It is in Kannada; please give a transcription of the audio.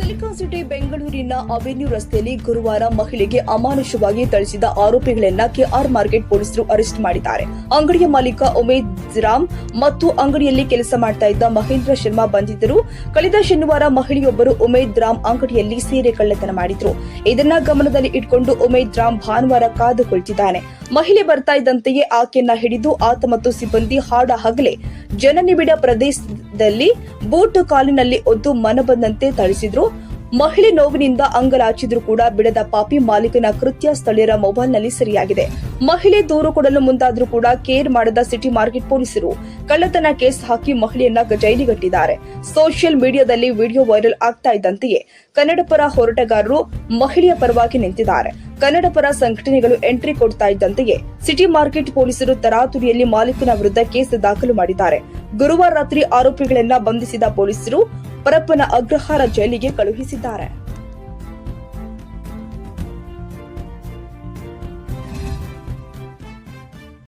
ಸಿಲಿಕಾನ್ ಸಿಟಿ ಬೆಂಗಳೂರಿನ ಅವೆನ್ಯೂ ರಸ್ತೆಯಲ್ಲಿ ಗುರುವಾರ ಮಹಿಳೆಗೆ ಅಮಾನುಷವಾಗಿ ಥಳಿಸಿದ ಆರೋಪಿಗಳನ್ನ ಕೆಆರ್ ಮಾರ್ಕೆಟ್ ಪೊಲೀಸರು ಅರೆಸ್ಟ್ ಮಾಡಿದ್ದಾರೆ. ಅಂಗಡಿಯ ಮಾಲೀಕ ಉಮೇದ್ ರಾಮ್ ಮತ್ತು ಅಂಗಡಿಯಲ್ಲಿ ಕೆಲಸ ಮಾಡ್ತಾ ಇದ್ದ ಮಹೇಂದ್ರ ಶರ್ಮಾ ಬಂದಿದ್ದರು. ಕಳೆದ ಶನಿವಾರ ಮಹಿಳೆಯೊಬ್ಬರು ಉಮೇದ್ ರಾಮ್ ಅಂಗಡಿಯಲ್ಲಿ ಸೀರೆ ಕಳ್ಳತನ ಮಾಡಿದ್ರು. ಇದನ್ನ ಗಮನದಲ್ಲಿ ಇಟ್ಕೊಂಡು ಉಮೇದ್ ರಾಮ್ ಭಾನುವಾರ ಕಾದು ಕುಳಿತಿದ್ದಾನೆ ಮಹಿಳೆ ಬರ್ತಾ ಇದ್ದಂತೆಯೇ ಆಕೆಯನ್ನ ಹಿಡಿದು ಆತ ಮತ್ತು ಸಿಬ್ಬಂದಿ ಹಾಡ ಹಗಲೇ. ಜನನಿಬಿಡ ಪ್ರದೇಶದಲ್ಲಿ ಬೂಟು ಕಾಲಿನಲ್ಲಿ ಒದ್ದು ಮನಬಂದಂತೆ ಥಳಿಸಿದ್ರು ಮಹಿಳೆ ನೋವಿನಿಂದ ಅಂಗಲಾಚಿದ್ರು ಕೂಡ ಬಿಡದ ಪಾಪಿ ಮಾಲೀಕನ ಕೃತ್ಯ ಸ್ಥಳೀಯರ ಮೊಬೈಲ್ನಲ್ಲಿ ಸರಿಯಾಗಿದೆ. ಮಹಿಳೆ ದೂರು ಕೊಡಲು ಮುಂದಾದರೂ ಕೂಡ ಕೇರ್ ಮಾಡದ ಸಿಟಿ ಮಾರ್ಕೆಟ್ ಪೊಲೀಸರು ಕಳ್ಳತನ ಕೇಸ್ ಹಾಕಿ ಮಹಿಳೆಯನ್ನ ಜೈಲಿಗಟ್ಟಿದ್ದಾರೆ. ಸೋಷಿಯಲ್ ಮೀಡಿಯಾದಲ್ಲಿ ವಿಡಿಯೋ ವೈರಲ್ ಆಗ್ತಾ ಇದ್ದಂತೆಯೇ ಕನ್ನಡ ಪರ ಹೋರಾಟಗಾರರು ಮಹಿಳೆಯ ಪರವಾಗಿ ನಿಂತಿದ್ದಾರೆ. ಕನ್ನಡ ಪರ ಸಂಘಟನೆಗಳು ಎಂಟ್ರಿ ಕೊಡ್ತಾ ಇದ್ದಂತೆಯೇ ಸಿಟಿ ಮಾರ್ಕೆಟ್ ಪೊಲೀಸರು ತರಾತುರಿಯಲ್ಲಿ ಮಾಲೀಕನ ವಿರುದ್ಧ ಕೇಸ್ ದಾಖಲು ಮಾಡಿದ್ದಾರೆ. ಗುರುವಾರ ರಾತ್ರಿ ಆರೋಪಿಗಳನ್ನ ಬಂಧಿಸಿದ ಪೊಲೀಸರು ಪರಪ್ಪನ ಅಗ್ರಹಾರ ಜೈಲಿಗೆ ಕಳುಹಿಸಿದ್ದಾರೆ